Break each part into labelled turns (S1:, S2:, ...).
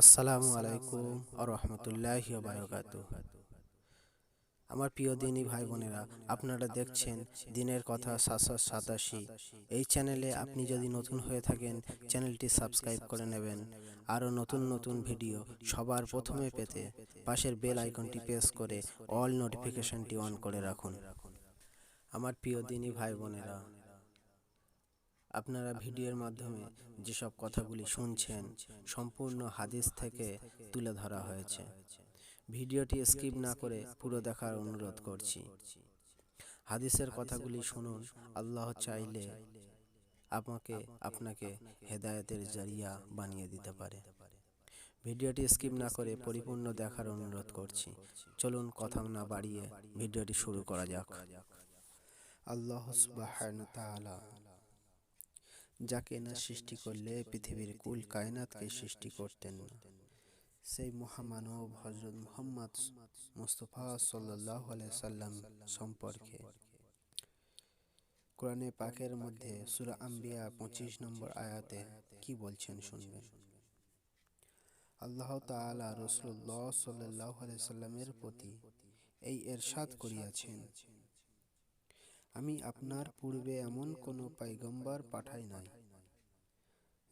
S1: আসসালামু আলাইকুম রহমতুল্লাহ বারকাত আমার প্রিয় দিনী ভাই বোনেরা, আপনারা দেখছেন দিনের কথা সাতশো সাতাশি। এই চ্যানেলে আপনি যদি নতুন হয়ে থাকেন, চ্যানেলটি সাবস্ক্রাইব করে নেবেন। আরও নতুন নতুন ভিডিও সবার প্রথমে পেতে পাশের বেল আইকনটি প্রেস করে অল নোটিফিকেশনটি অন করে রাখুন। আমার প্রিয় দিনী ভাই বোনেরা আপনারা ভিডিওর মাধ্যমে যেসব কথাগুলি শুনছেন সম্পূর্ণ হাদিস থেকে তুলে ধরা হয়েছে। ভিডিওটি স্কিপ না করে পুরো দেখার অনুরোধ করছি। হাদিসের কথাগুলি শুনুন আল্লাহ চাইলে আমাকে আপনাকে হেদায়েতের জারিয়া বানিয়ে দিতে পারে। ভিডিওটি স্কিপ না করে পরিপূর্ণ দেখার অনুরোধ করছি। চলুন কথা না বাড়িয়ে ভিডিওটি শুরু করা যাক। আল্লাহ সুবহানাহু তাআলা যাকে না সৃষ্টি করলে পৃথিবীর কুল কায়নাতকে সৃষ্টি করতেন না। সেই মহামানব হজরত মোহাম্মদ মুস্তফা সাল্লাহ সাল্লাম সম্পর্কে। কোরআনে পাকের মধ্যে সুরা আম্বিয়া পঁচিশ নম্বর আয়াতে কি বলছেন শুনবেন? আল্লাহ তালা রসুল্লাহ সাল্লাহ সাল্লামের প্রতি এই এরশাদ করিয়াছেন। আমি আপনার পূর্বে এমন কোনো পাইগম্বার পাঠাই নাই,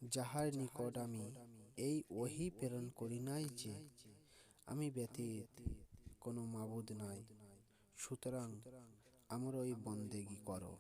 S1: যাহার নিকট আমি এই ওহি প্রেরণ করি নাই যে আমি ব্যতীত কোনো মাবুদ নাই। সুতরাং আমার ওই বন্দেগি করো।